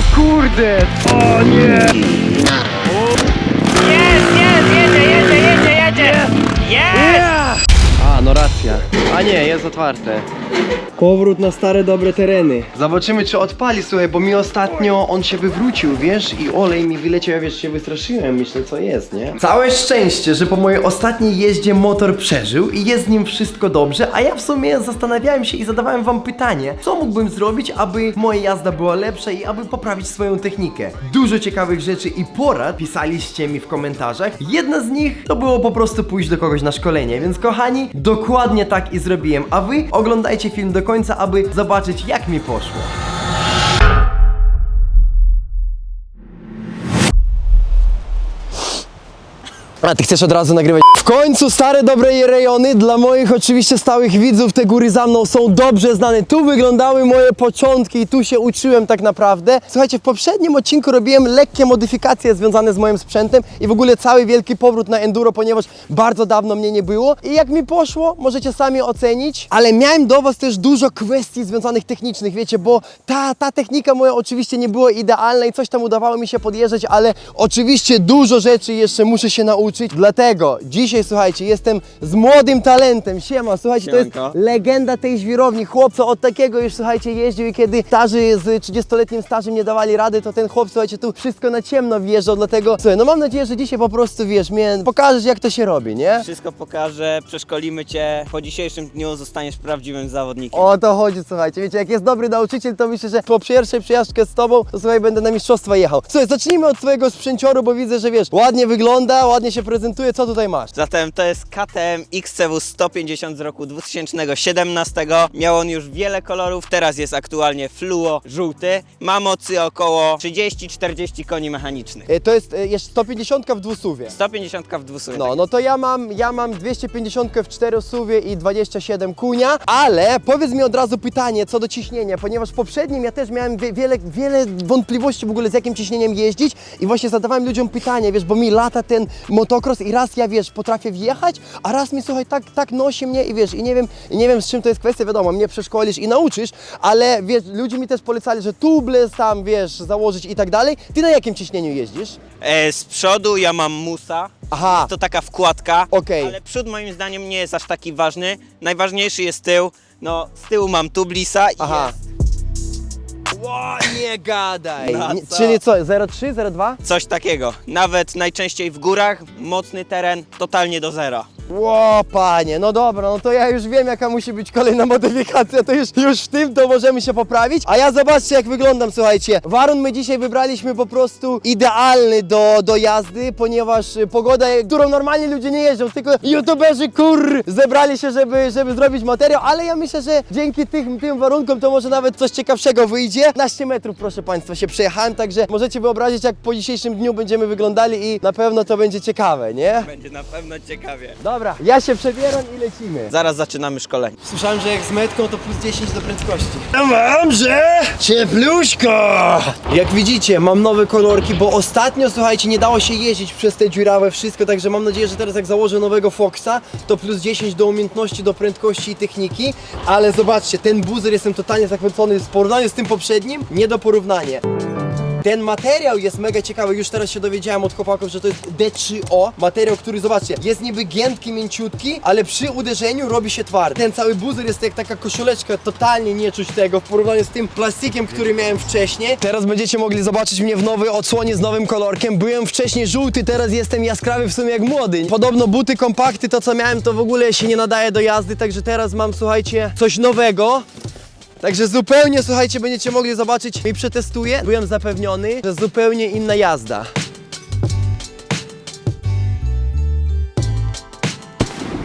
O kurde! O nie! Jest, jest, jedzie, jedzie, jedzie, jedzie! Jest! A, no racja. A nie, jest otwarte. Powrót na stare, dobre tereny. Zobaczymy, czy odpali, słuchaj, bo mi ostatnio on się wywrócił, wiesz, i olej mi wyleciał, ja wiesz, się wystraszyłem, myślę, co jest, nie? Całe szczęście, że po mojej ostatniej jeździe motor przeżył i jest z nim wszystko dobrze, a ja w sumie zastanawiałem się i zadawałem wam pytanie, co mógłbym zrobić, aby moja jazda była lepsza i aby poprawić swoją technikę. Dużo ciekawych rzeczy i porad pisaliście mi w komentarzach. Jedna z nich to było po prostu pójść do kogoś na szkolenie, więc kochani, dokładnie tak i zrobiłem, a wy oglądajcie film do końca, aby zobaczyć jak mi poszło. A ty chcesz od razu nagrywać? W końcu stare dobre rejony dla moich oczywiście stałych widzów te góry za mną są dobrze znane. Tu wyglądały moje początki i tu się uczyłem tak naprawdę. Słuchajcie, w poprzednim odcinku robiłem lekkie modyfikacje związane z moim sprzętem i w ogóle cały wielki powrót na enduro, ponieważ bardzo dawno mnie nie było. I jak mi poszło, możecie sami ocenić, ale miałem do was też dużo kwestii związanych technicznych, wiecie, bo ta, ta technika moja oczywiście nie była idealna i coś tam udawało mi się podjeżdżać, ale oczywiście dużo rzeczy jeszcze muszę się nauczyć. Dlatego dzisiaj, słuchajcie, jestem z młodym talentem. Siema, słuchajcie, to jest Siemanko. legenda tej żwirowni. Chłopco od takiego już, słuchajcie, jeździł i kiedy starzy z 30-letnim stażem nie dawali rady, to ten chłop, słuchajcie, tu wszystko na ciemno wjeżdżał, dlatego, słuchaj, no mam nadzieję, że dzisiaj po prostu, wiesz, mnie pokażesz, jak to się robi, nie? Wszystko pokażę, przeszkolimy cię. Po dzisiejszym dniu zostaniesz prawdziwym zawodnikiem. O to chodzi, słuchajcie. Wiecie, jak jest dobry nauczyciel, to myślę, że po pierwszej przejażdżkę z tobą, to słuchaj, będę na mistrzostwa jechał. Słuchaj, zacznijmy od twojego sprzęcioru, bo widzę, że wiesz, ładnie wygląda, ładnie się prezentuje. Co tutaj masz? Zatem to jest KTM XCW 150 z roku 2017. Miał on już wiele kolorów, teraz jest aktualnie fluo żółty. Ma mocy około 30-40 koni mechanicznych. E, To jest e, jeszcze 150 w dwusuwie. 150 w dwusuwie. No, no to ja mam, ja mam 250 w czterosuwie i 27 kunia, ale powiedz mi od razu pytanie co do ciśnienia, ponieważ w poprzednim ja też miałem wie, wiele, wiele wątpliwości w ogóle z jakim ciśnieniem jeździć i właśnie zadawałem ludziom pytanie, wiesz, bo mi lata ten motocross i raz ja, wiesz, potrafię wjechać, a raz mi, słuchaj, tak, tak nosi mnie i wiesz, i nie wiem, i nie wiem z czym to jest kwestia, wiadomo, mnie przeszkolisz i nauczysz, ale wiesz, ludzie mi też polecali, że tubles tam, wiesz, założyć i tak dalej. Ty na jakim ciśnieniu jeździsz? E, z przodu ja mam musa. Aha. To taka wkładka. Okej. Ale przód moim zdaniem nie jest aż taki ważny. Najważniejszy jest tył. No, z tyłu mam tublisa i Aha. jest Ło, nie gadaj. Nie, co? czyli co, 0,3, 0,2? coś takiego. Nawet najczęściej w górach, mocny teren, totalnie do zera. Ło, panie, no dobra, no to ja już wiem jaka musi być kolejna modyfikacja, to już, już w tym to możemy się poprawić. A ja zobaczcie jak wyglądam, słuchajcie. Warun my dzisiaj wybraliśmy po prostu idealny do, do jazdy, ponieważ y, pogoda, którą normalnie ludzie nie jeżdżą, tylko youtuberzy kur zebrali się, żeby, żeby zrobić materiał, ale ja myślę, że dzięki tym, tym warunkom to może nawet coś ciekawszego wyjdzie. 15 metrów, proszę Państwa, się przejechałem, także możecie wyobrazić jak po dzisiejszym dniu będziemy wyglądali i na pewno to będzie ciekawe, nie? Będzie na pewno ciekawie. Dobra, ja się przebieram i lecimy. Zaraz zaczynamy szkolenie. Słyszałem, że jak z metką to plus 10 do prędkości. Mam, że ciepluśko! Jak widzicie, mam nowe kolorki, bo ostatnio, słuchajcie, nie dało się jeździć przez te dziurawe wszystko, także mam nadzieję, że teraz jak założę nowego Foxa, to plus 10 do umiejętności, do prędkości i techniki, ale zobaczcie, ten buzer jestem totalnie zachwycony w porównaniu z tym poprzednim, nie do porównania. Ten materiał jest mega ciekawy, już teraz się dowiedziałem od chłopaków, że to jest D3O. Materiał, który zobaczcie, jest niby giętki, mięciutki, ale przy uderzeniu robi się twardy. Ten cały buzer jest jak taka koszuleczka, totalnie nie czuć tego w porównaniu z tym plastikiem, który miałem wcześniej. Teraz będziecie mogli zobaczyć mnie w nowej odsłonie z nowym kolorkiem. Byłem wcześniej żółty, teraz jestem jaskrawy w sumie jak młody. Podobno buty kompakty, to co miałem, to w ogóle się nie nadaje do jazdy, także teraz mam, słuchajcie, coś nowego. Także zupełnie, słuchajcie, będziecie mogli zobaczyć i przetestuję. Byłem zapewniony, że zupełnie inna jazda.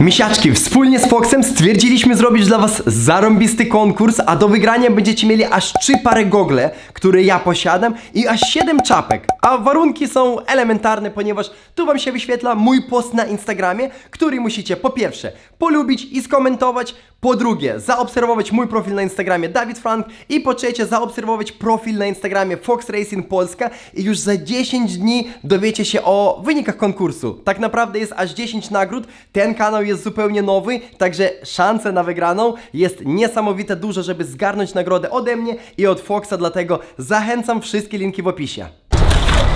Misiaczki, wspólnie z Foxem stwierdziliśmy zrobić dla Was zarąbisty konkurs, a do wygrania będziecie mieli aż trzy pary gogle, które ja posiadam i aż 7 czapek. A warunki są elementarne, ponieważ tu Wam się wyświetla mój post na Instagramie, który musicie po pierwsze polubić i skomentować, Po drugie, zaobserwować mój profil na Instagramie Dawid Frank i po trzecie, zaobserwować profil na Instagramie Fox Racing Polska i już za 10 dni dowiecie się o wynikach konkursu. Tak naprawdę jest aż 10 nagród, ten kanał jest zupełnie nowy, także szanse na wygraną jest niesamowite dużo, żeby zgarnąć nagrodę ode mnie i od Foxa, dlatego zachęcam wszystkie linki w opisie.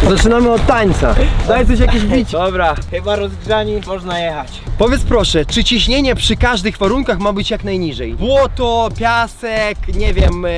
Zaczynamy od tańca. Daj coś jakieś bicie. Dobra, chyba rozgrzani, można jechać. Powiedz proszę, czy ciśnienie przy każdych warunkach ma być jak najniżej? Błoto, piasek, nie wiem, e,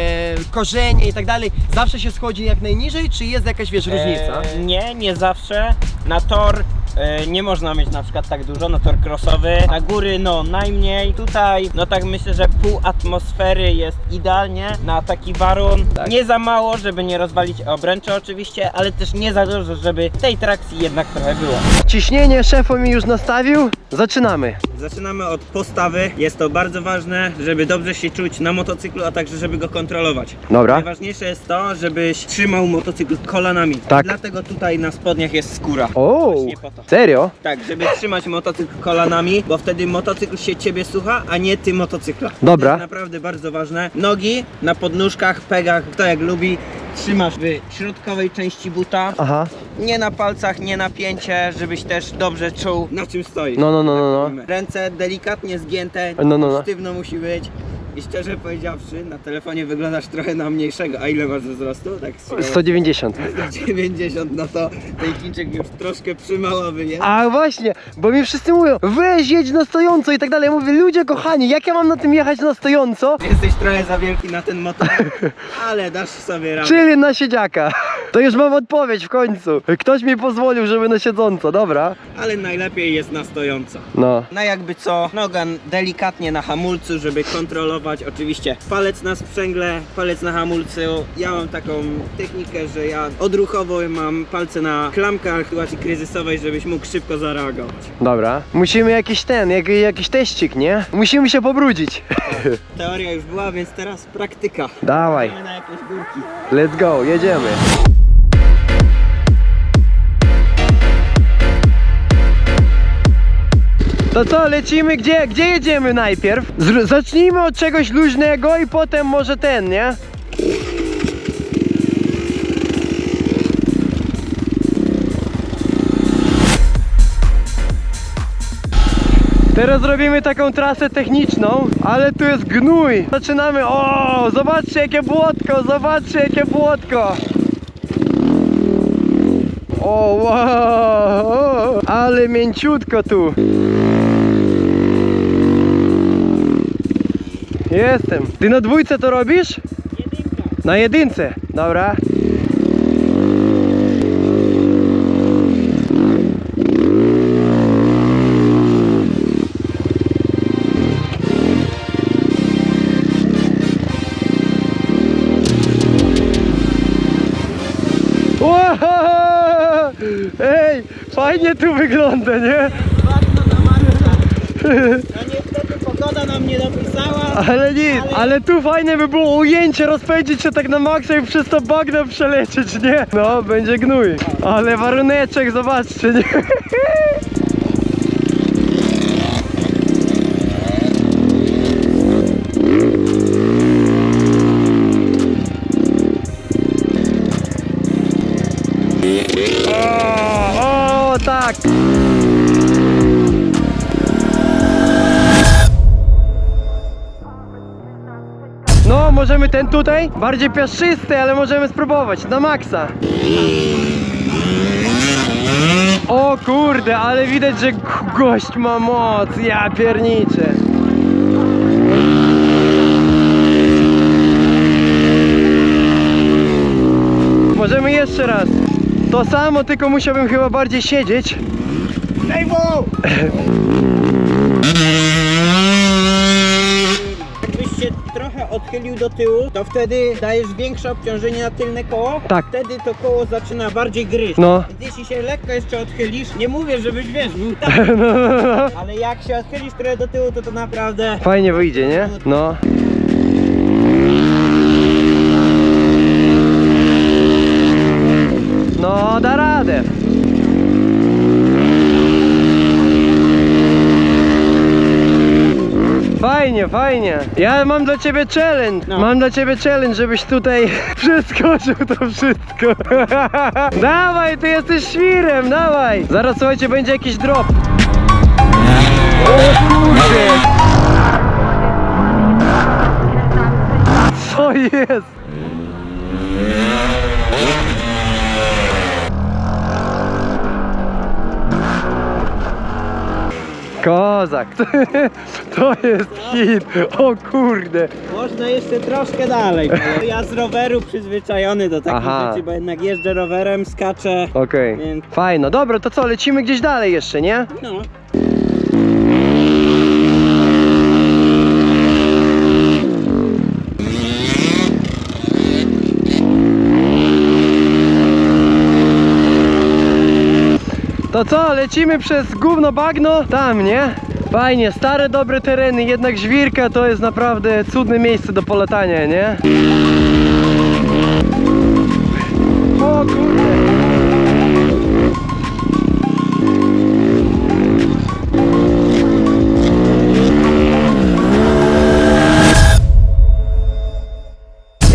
korzenie i tak dalej, zawsze się schodzi jak najniżej, czy jest jakaś, wiesz, różnica? E, nie, nie zawsze. Na tor e, nie można mieć na przykład tak dużo, na tor crossowy. Na góry no najmniej. Tutaj no tak myślę, że pół atmosfery jest idealnie na taki warun. Nie za mało, żeby nie rozwalić obręczy oczywiście, ale też nie za dużo, żeby tej trakcji jednak trochę było. Ciśnienie szefo mi już nastawił, zaczynamy. Zaczynamy od postawy. Jest to bardzo ważne, żeby dobrze się czuć na motocyklu, a także żeby go kontrolować. Dobra. Najważniejsze jest to, żebyś trzymał motocykl kolanami. Tak. Dlatego tutaj na spodniach jest skóra. O, Właśnie po to. Serio? Tak, żeby trzymać motocykl kolanami, bo wtedy motocykl się ciebie słucha, a nie ty motocykla. Dobra. To jest naprawdę bardzo ważne. Nogi na podnóżkach, pegach, kto jak lubi. Trzymasz w środkowej części buta, Aha, nie na palcach, nie na pięcie, żebyś też dobrze czuł na czym stoisz. no, no, no, no, no. Ręce delikatnie zgięte, No, no, no. sztywno musi być. I szczerze powiedziawszy, na telefonie wyglądasz trochę na mniejszego. A ile masz wzrostu? Tak z 190. 90, no to ten Chińczyk już troszkę przymałowy, nie? A właśnie, bo mi wszyscy mówią, weź jedź na stojąco i tak dalej. Ja mówię, ludzie kochani, jak ja mam na tym jechać na stojąco? Jesteś trochę za wielki na ten motor, ale dasz sobie radę. Czyli na siedziaka. To już mam odpowiedź w końcu. Ktoś mi pozwolił, żeby na siedząco, dobra? Ale najlepiej jest na stojąco. No. No jakby co, noga delikatnie na hamulcu, żeby kontrolować. Oczywiście palec na sprzęgle, palec na hamulcu. Ja mam taką technikę, że ja odruchowo mam palce na klamkach w sytuacji kryzysowej, żebyś mógł szybko zareagować. Dobra. Musimy jakiś ten, jak, jakiś teścik, nie? Musimy się pobrudzić. Teoria już była, więc teraz praktyka. Dawaj, Idziemy na jakieś górki. let's go, jedziemy. To co, lecimy gdzie? Gdzie jedziemy najpierw? Zr- zacznijmy od czegoś luźnego i potem może ten, nie? Teraz robimy taką trasę techniczną, ale tu jest gnój. Zaczynamy. O, zobaczcie jakie błotko, zobaczcie jakie błotko. O, wow, ale mięciutko tu. Jestem. Ty na dwójce to robisz? Na jedynce. Dobra. Fajnie tu wygląda, nie? No niestety pogoda nam nie dopisała. Ale nic, ale tu fajne by było ujęcie, rozpędzić się tak na maksa i przez to bagno przelecieć, nie? No, będzie gnój. Ale waruneczek, zobaczcie, nie? Ten tutaj, bardziej piaszczysty, ale możemy spróbować, na maksa. O kurde, ale widać, że gość ma moc, ja pierniczę. Możemy jeszcze raz. To samo, tylko musiałbym chyba bardziej siedzieć. Jakbyś trochę odchylił do tyłu, to wtedy dajesz większe obciążenie na tylne koło. Tak. Wtedy to koło zaczyna bardziej gryźć. No. Więc jeśli się lekko jeszcze odchylisz, nie mówię, żebyś wiesz, był tak, ale jak się odchylisz trochę do tyłu, to to naprawdę... Fajnie wyjdzie, nie? No. No, da radę. Fajnie, fajnie. Ja mam dla ciebie challenge. No. Mam dla ciebie challenge, żebyś tutaj przeskoczył to wszystko. dawaj, ty jesteś świrem, dawaj. Zaraz słuchajcie, będzie jakiś drop. O kurde. Co jest? Kozak, to jest hit, o kurde. Można jeszcze troszkę dalej. bo Ja z roweru przyzwyczajony do takich Aha. rzeczy, bo jednak jeżdżę rowerem, skaczę. Okej, Więc- fajno, dobra, to co, lecimy gdzieś dalej jeszcze, nie? No. To co, lecimy przez gówno bagno? Tam, nie? Fajnie, stare dobre tereny, jednak Żwirka to jest naprawdę cudne miejsce do polatania, nie? O kurde.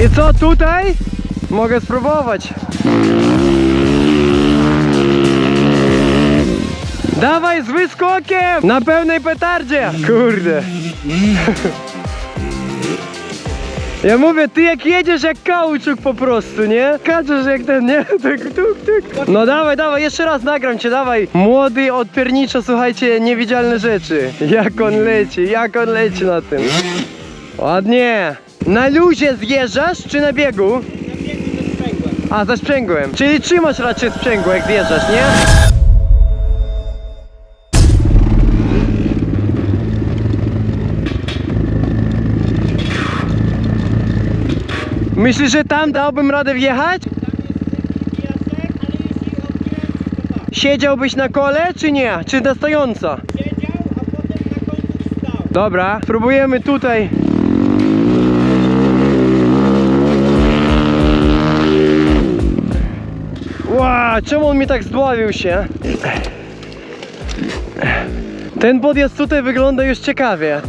I co tutaj? Mogę spróbować. Dawaj z wyskokiem! Na pełnej petardzie! Kurde. Ja mówię, ty jak jedziesz jak kauczuk po prostu, nie? Kaczesz jak ten, nie? Tak, tuk, tuk. No dawaj, dawaj, jeszcze raz nagram cię, dawaj. Młody od piernicza, słuchajcie, niewidzialne rzeczy. Jak on leci, jak on leci na tym. Ładnie. Na luzie zjeżdżasz, czy na biegu? A, ze sprzęgłem. Czyli trzymasz raczej sprzęgło, jak zjeżdżasz, nie? Myślisz, że tam dałbym radę wjechać? Siedziałbyś na kole, czy nie? Czy na stojąco? Siedział, a potem na końcu wstał. Dobra, spróbujemy tutaj. Ła, czemu on mi tak zdławił się? Ten podjazd tutaj wygląda już ciekawie.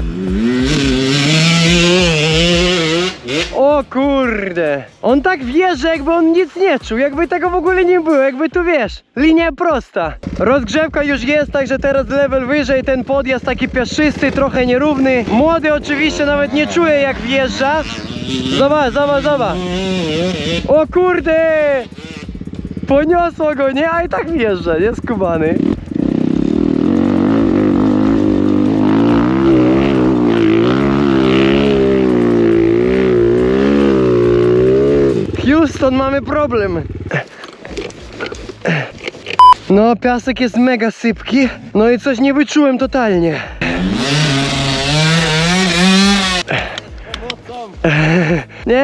O kurde. On tak wjeżdża, jakby on nic nie czuł, jakby tego w ogóle nie było, jakby tu wiesz, linia prosta. Rozgrzewka już jest, także teraz level wyżej, ten podjazd taki piaszczysty, trochę nierówny. Młody oczywiście nawet nie czuje jak wjeżdża. Zobacz, zobacz, zobacz. O kurde. Poniosło go, nie? A i tak wjeżdża, nie? Skubany. Houston, mamy problem. No, piasek jest mega sypki. No i coś nie wyczułem totalnie.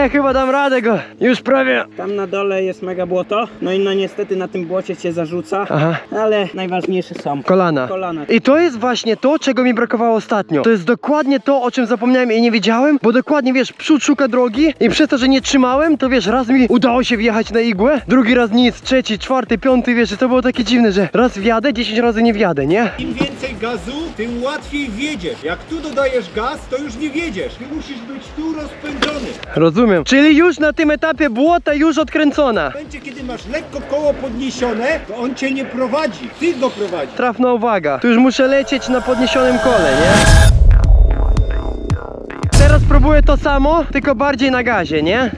Nie, chyba dam radę go. Już prawie. Tam na dole jest mega błoto, no i no niestety na tym błocie cię zarzuca, Aha. ale najważniejsze są Kolana. kolana. I to jest właśnie to, czego mi brakowało ostatnio. To jest dokładnie to, o czym zapomniałem i nie wiedziałem, bo dokładnie wiesz, przód szuka drogi i przez to, że nie trzymałem, to wiesz, raz mi udało się wjechać na igłę, drugi raz nic, trzeci, czwarty, piąty, wiesz, i to było takie dziwne, że raz wjadę, 10 razy nie wjadę, nie? Im więcej gazu, tym łatwiej wjedziesz. Jak tu dodajesz gaz, to już nie wiedziesz. Ty musisz być tu rozpędzony. Rozumiem. Czyli już na tym etapie błota już odkręcona. W momencie, kiedy masz lekko koło podniesione, to on cię nie prowadzi. Ty go prowadzisz. Trafna uwaga. Tu już muszę lecieć na podniesionym kole, nie? Teraz próbuję to samo, tylko bardziej na gazie, nie?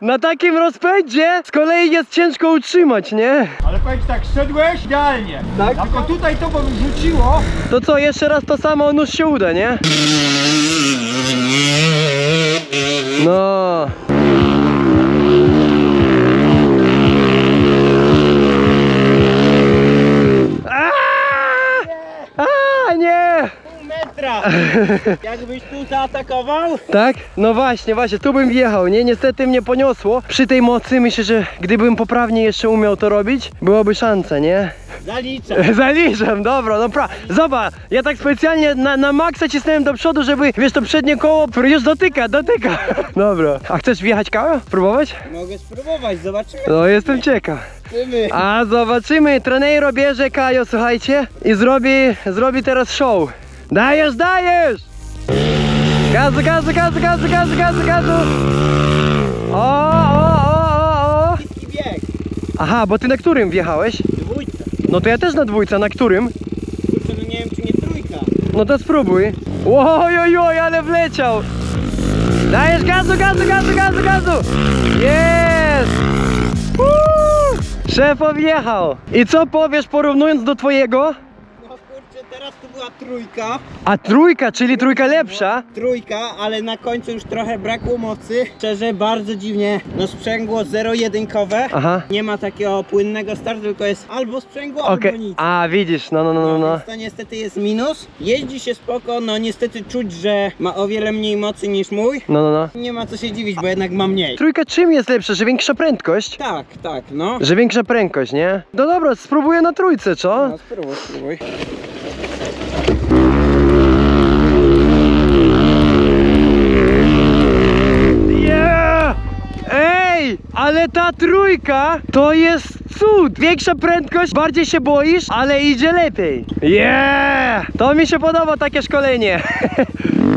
Na takim rozpędzie z kolei jest ciężko utrzymać, nie? Ale powiedz tak, szedłeś idealnie. Tak? Tylko tutaj to bo rzuciło. To co, jeszcze raz to samo, nóż się uda, nie? No. A! A, nie! Pół metra! Jakbyś tu zaatakował, Tak? No właśnie, właśnie, tu bym wjechał, nie? Niestety mnie poniosło. Przy tej mocy myślę, że gdybym poprawnie jeszcze umiał to robić, byłaby szansa, nie? Zaliczam. Zaliczam, dobra, no pra. Zobacz, ja tak specjalnie na, na maksa cisnąłem do przodu, żeby, wiesz, to przednie koło już dotyka, dotyka. Dobra. A chcesz wjechać kawę? Próbować? Mogę spróbować, zobaczymy. No, jestem ciekaw. A zobaczymy, Treneiro bierze Kajo, słuchajcie, i zrobi, zrobi teraz show. Dajesz, dajesz! Gazu, gazu, gazu, gazu, gazu, gazu, gazu! O, o, o, o, o! Bieg. Aha, bo ty na którym wjechałeś? Dwójce. No to ja też na dwójce, na którym? Kurczę, no nie wiem czy nie trójka. No to spróbuj. Oj, oj, oj, ale wleciał. Dajesz gazu, gazu, gazu, gazu, gazu. Jest! Uuu! Wjechał. I co powiesz porównując do twojego? No kurczę, teraz tu była trójka. A trójka, czyli trójka lepsza? Trójka, ale na końcu już trochę brakło mocy. Szczerze, bardzo dziwnie. No sprzęgło zero-jedynkowe. Aha. Nie ma takiego płynnego startu, tylko jest albo sprzęgło, Okej. albo nic. A, widzisz, no, no, no, no, no. Więc to niestety jest minus. Jeździ się spoko, no niestety czuć, że ma o wiele mniej mocy niż mój. No, no, no. Nie ma co się dziwić, bo jednak ma mniej. Trójka czym jest lepsza? Że większa prędkość? Tak, tak, no. Że większa prędkość, nie? No dobra, spróbuję na trójce, co? No spróbuj, spróbuj. Yeah! Ej, ale ta trójka to jest cud! Większa prędkość, bardziej się boisz, ale idzie lepiej. Yeah! To mi się podoba takie szkolenie.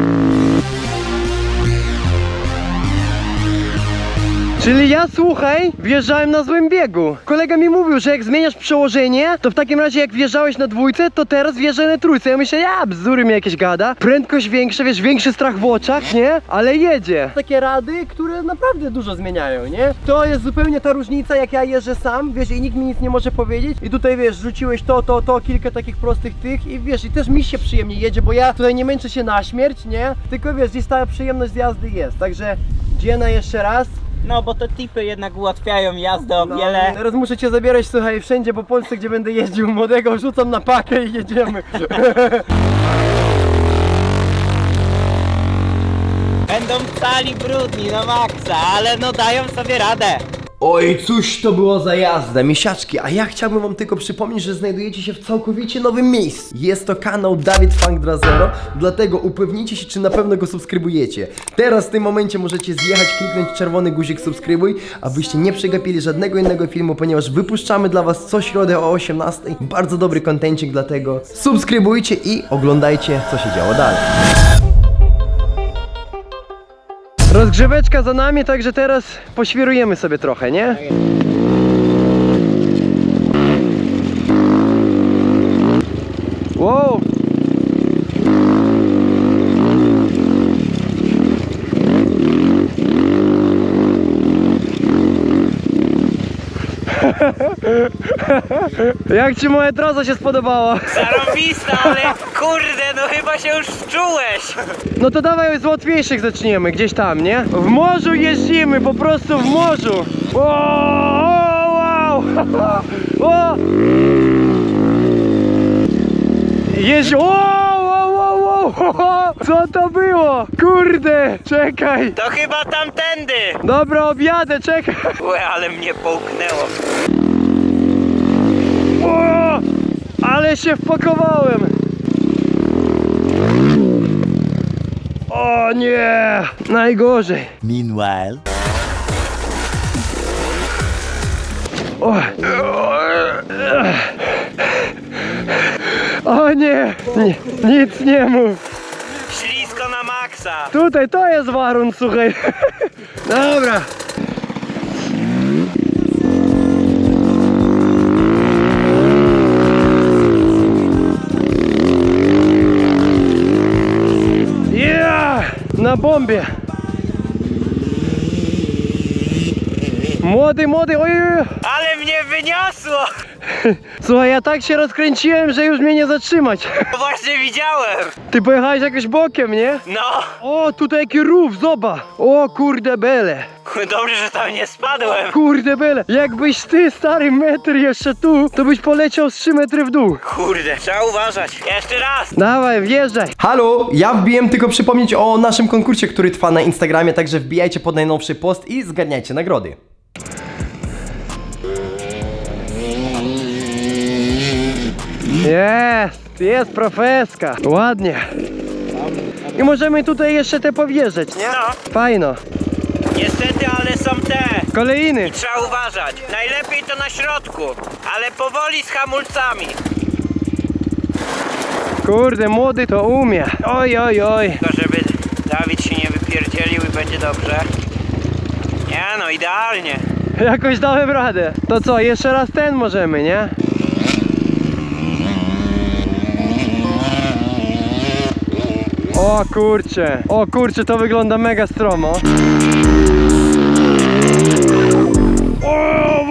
Czyli ja, słuchaj, wjeżdżałem na złym biegu. Kolega mi mówił, że jak zmieniasz przełożenie, to w takim razie jak wjeżdżałeś na dwójce, to teraz wjeżdżaj na trójce. Ja myślę, ja bzdury mi jakieś gada. Prędkość większa, wiesz, większy strach w oczach, nie? Ale jedzie. Takie rady, które naprawdę dużo zmieniają, nie? To jest zupełnie ta różnica, jak ja jeżdżę sam, wiesz, i nikt mi nic nie może powiedzieć. I tutaj, wiesz, rzuciłeś to, to, to, kilka takich prostych tych i wiesz, i też mi się przyjemnie jedzie, bo ja tutaj nie męczę się na śmierć, nie? Tylko wiesz, gdzieś ta przyjemność z jazdy jest. Także dziena jeszcze raz. No bo te tipy jednak ułatwiają jazdę o No, wiele. Teraz muszę cię zabierać, słuchaj, wszędzie po Polsce, gdzie będę jeździł młodego, rzucam na pakę i jedziemy. Będą cali brudni na maksa, ale no dają sobie radę. Oj, cóż to było za jazda, miesiaczki, a ja chciałbym wam tylko przypomnieć, że znajdujecie się w całkowicie nowym miejscu. Jest to kanał Dawid Funk 2.0, dlatego upewnijcie się, czy na pewno go subskrybujecie. Teraz w tym momencie możecie zjechać, kliknąć czerwony guzik subskrybuj, abyście nie przegapili żadnego innego filmu, ponieważ wypuszczamy dla was co środę o 18. Bardzo dobry kontencik, dlatego subskrybujcie i oglądajcie, co się działo dalej. Rozgrzeweczka za nami, także teraz poświrujemy sobie trochę, nie? Wow! Jak ci moja trasa się spodobała? Zarobista, ale kurde, no chyba się już wczułeś. No to dawaj z łatwiejszych zaczniemy, gdzieś tam, nie? W morzu jeździmy, po prostu w morzu. O, wow! O! Jeździ... O! Co to było? Kurde, czekaj. To chyba tamtędy. Dobra, objadę, czekaj. Łe, ale mnie połknęło. O, ale się wpakowałem. O nie, najgorzej. Meanwhile... O, o nie, nie, nic nie mów. Ślisko na maksa. Tutaj to jest warun, słuchaj. Dobra. Bombie. Młody, młody, oj, oj, oj. Ale mnie wyniosło. Słuchaj, ja tak się rozkręciłem, że już mnie nie zatrzymać. No Właśnie widziałem. Ty pojechałeś jakoś bokiem, nie? No, O, tutaj jaki rów, zoba. O, kurde bele. dobrze, że tam nie spadłem. Kurde bele. Jakbyś ty, stary metr jeszcze tu, to byś poleciał z 3 metry w dół. Kurde, trzeba uważać. Jeszcze raz. Dawaj, wjeżdżaj. Halo, ja wbiłem tylko przypomnieć o naszym konkursie, który trwa na Instagramie, także wbijajcie pod najnowszy post i zgarniajcie nagrody. Jest, jest profeska. Ładnie. I możemy tutaj jeszcze te powierzyć, nie? No, Fajno. niestety, ale są te. Kolejny. Trzeba uważać. Najlepiej to na środku, ale powoli z hamulcami. Kurde, młody to umie. Oj, oj, oj. Tylko żeby Dawid się nie wypierdzielił i będzie dobrze. Nie no, idealnie. Jakoś dałem radę. To co, jeszcze raz ten możemy, nie? O kurcze, o kurcze, to wygląda mega stromo. O,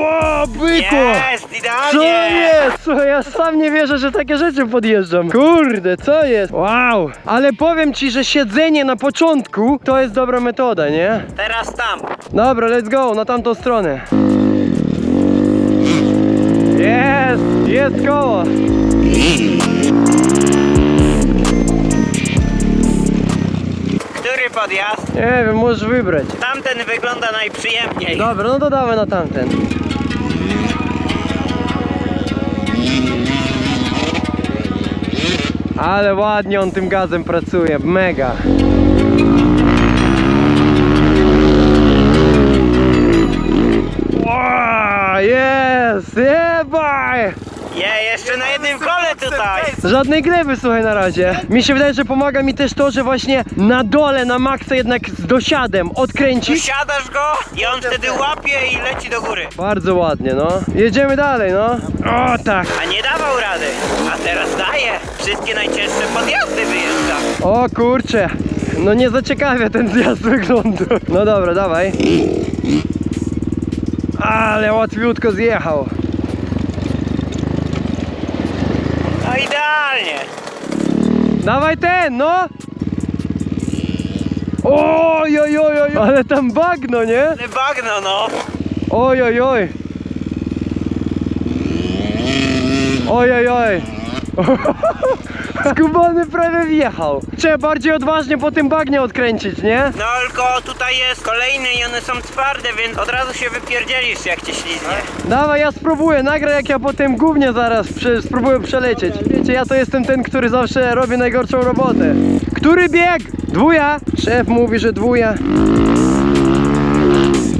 wow, byku! Jest, Co idealnie! jest? Słuchaj, ja sam nie wierzę, że takie rzeczy podjeżdżam. Kurde, co jest? Wow! Ale powiem ci, że siedzenie na początku to jest dobra metoda, nie? Teraz tam. Dobra, let's go, na tamtą stronę. Jest, jest koło. Podjazd? Nie wiem, możesz wybrać. Tamten wygląda najprzyjemniej. Dobra, no to dawaj na tamten. Ale ładnie on tym gazem pracuje, mega. Wow, jest, jebaj! Je, jeszcze na jednym kole tutaj. Żadnej gleby, słuchaj, na razie. Mi się wydaje, że pomaga mi też to, że właśnie na dole, na maksa jednak z dosiadem odkręcić. Siadasz go i on wtedy łapie i leci do góry. Bardzo ładnie, no. Jedziemy dalej, no. O, tak. A nie dawał rady, a teraz daje. Wszystkie najcięższe podjazdy wyjeżdża. O kurcze, no nie zaciekawia ten zjazd wyglądu. No dobra, dawaj. Ale łatwiutko zjechał. No idealnie. Dawaj ten, no! Oj, oj, oj, oj, ale tam bagno, nie? Ale bagno no. Oj, oj, oj. Oj, oj, oj. Skubany prawie wjechał. Trzeba bardziej odważnie po tym bagnie odkręcić, nie? No tylko tutaj jest kolejny i one są twarde, więc od razu się wypierdzielisz jak cię śliznie. Dawaj, ja spróbuję, nagraj jak ja po tym gównie zaraz prze, spróbuję przelecieć. Wiecie, ja to jestem ten, który zawsze robi najgorszą robotę. Który bieg? Dwuja? Szef mówi, że dwuja.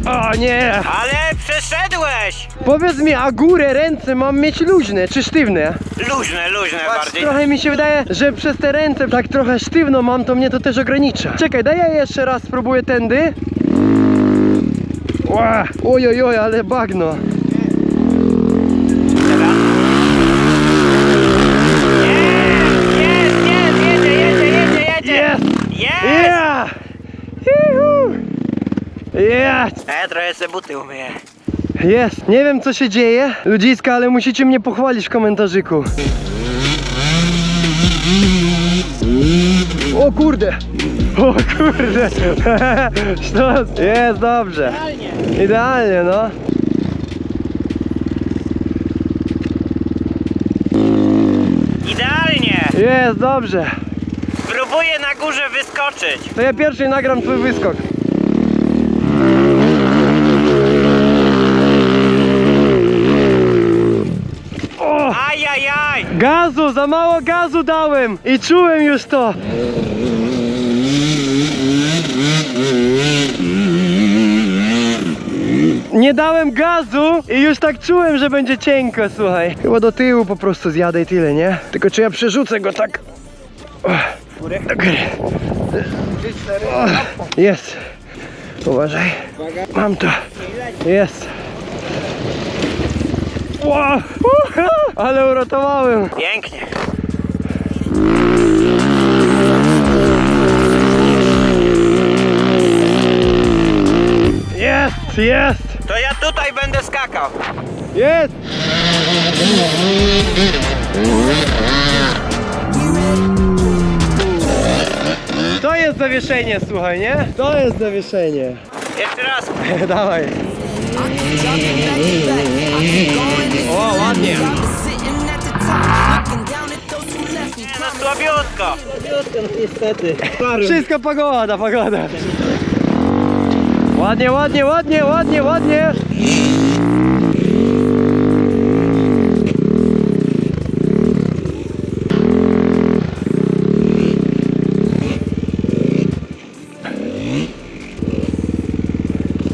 O nie! Ale przeszedłeś! Powiedz mi, a górę, ręce mam mieć luźne czy sztywne? Luźne, luźne bardziej. Trochę mi się wydaje, że przez te ręce tak trochę sztywno mam, to mnie to też ogranicza. Czekaj, daj ja jeszcze raz spróbuję tędy. Ła, oj, oj, oj, ale bagno. Jest, jest, jedzie, jedzie, jedzie, jedzie! Jest! Jest! Yeah! Juhu! Jest! Ja trochę se buty umyję. Jest! Nie wiem co się dzieje, ludziska, ale musicie mnie pochwalić w komentarzyku. O kurde! O kurde! Sztos! Jest dobrze! Idealnie. Idealnie, no. Idealnie! Jest dobrze. Próbuję na górze wyskoczyć. To ja pierwszy nagram twój wyskok. O! Ajajaj! Gazu, za mało gazu dałem i czułem już to. Nie dałem gazu i już tak czułem, że będzie cienko, słuchaj. Chyba do tyłu po prostu zjadę i tyle, nie? Tylko czy ja przerzucę go tak? Jest. Uważaj. Mam to. Jest. Uha, Ale uratowałem. Pięknie. Jest, jest, To ja tutaj będę skakał. jest. To jest zawieszenie, słuchaj, nie? To jest zawieszenie. Jeszcze raz. Dawaj. O, ładnie. Nie, no słabiutko. Niestety. Wszystko pogoda, pogoda. Ładnie, ładnie, ładnie, ładnie, ładnie.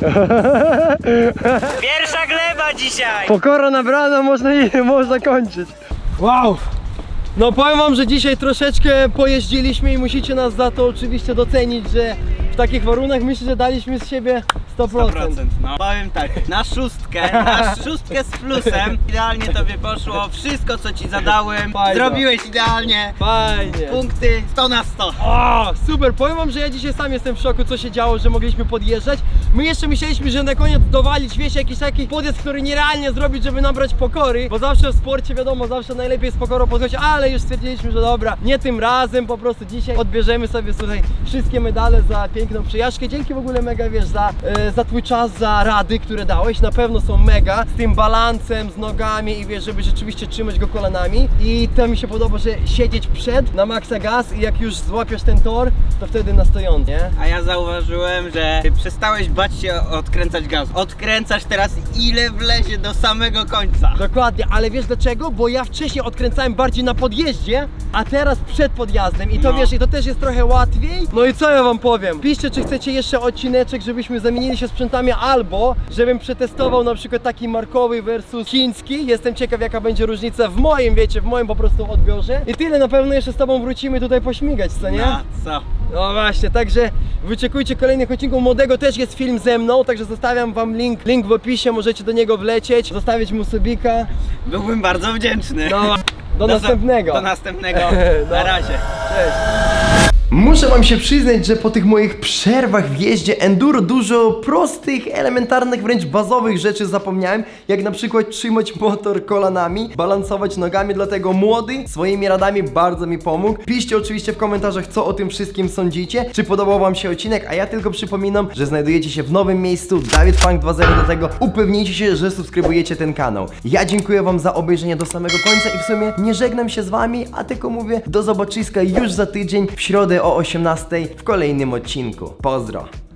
Pierwsza gleba dzisiaj! Pokora nabrana, można, można kończyć. Wow! No powiem wam, że dzisiaj troszeczkę pojeździliśmy i musicie nas za to oczywiście docenić, że w takich warunkach myślę, że daliśmy z siebie 100%. 100%. No. Powiem tak, na szóstkę, na szóstkę z plusem. Idealnie tobie poszło, wszystko co ci zadałem, Fajno. zrobiłeś idealnie. Fajnie. Punkty 100 na 100. O, super, powiem wam, że ja dzisiaj sam jestem w szoku, co się działo, że mogliśmy podjeżdżać. My jeszcze myśleliśmy, że na koniec dowalić, wiesz, jakiś taki podjazd, który nierealnie zrobić, żeby nabrać pokory, bo zawsze w sporcie, wiadomo, zawsze najlepiej z pokorą podchodzić, ale już stwierdziliśmy, że dobra, nie tym razem, po prostu dzisiaj odbierzemy sobie, słuchaj, wszystkie medale za piękną przyjażdżkę. Dzięki w ogóle mega, wiesz, za, e, za twój czas, za rady, które dałeś, na pewno są mega, z tym balansem, z nogami i wiesz, żeby rzeczywiście trzymać go kolanami i to mi się podoba, że siedzieć przed na maksa gaz i jak już złapiesz ten tor, to wtedy na stojąc, nie? A ja zauważyłem, że ty przestałeś bać się odkręcać gaz. Odkręcasz teraz ile wlezie do samego końca. Dokładnie, ale wiesz dlaczego? Bo ja wcześniej odkręcałem bardziej na podjeździe, a teraz przed podjazdem i to No. wiesz, i to też jest trochę łatwiej. No i co ja wam powiem? Piszcie, czy chcecie jeszcze odcineczek, żebyśmy zamienili się sprzętami, albo żebym przetestował na przykład taki markowy versus chiński. Jestem ciekaw, jaka będzie różnica w moim, wiecie, w moim po prostu odbiorze. I tyle, na pewno jeszcze z tobą wrócimy tutaj pośmigać, co nie? No co? No właśnie, także wyczekujcie kolejnych odcinków. Młodego też jest film ze mną, także zostawiam wam link, link w opisie, możecie do niego wlecieć, zostawić mu subika. Byłbym bardzo wdzięczny. No, do za- następnego. Do następnego. No. Na razie. Cześć. Muszę wam się przyznać, że po tych moich przerwach w jeździe enduro dużo prostych, elementarnych, wręcz bazowych rzeczy zapomniałem, jak na przykład trzymać motor kolanami, balansować nogami, dlatego młody swoimi radami bardzo mi pomógł. Piszcie oczywiście w komentarzach, co o tym wszystkim sądzicie, czy podobał wam się odcinek, a ja tylko przypominam, że znajdujecie się w nowym miejscu, Dawid Funk 2.0 do tego, upewnijcie się, że subskrybujecie ten kanał. Ja dziękuję wam za obejrzenie do samego końca i w sumie nie żegnam się z wami, a tylko mówię do zobaczyska już za tydzień w środę o 18 w kolejnym odcinku. Pozdro!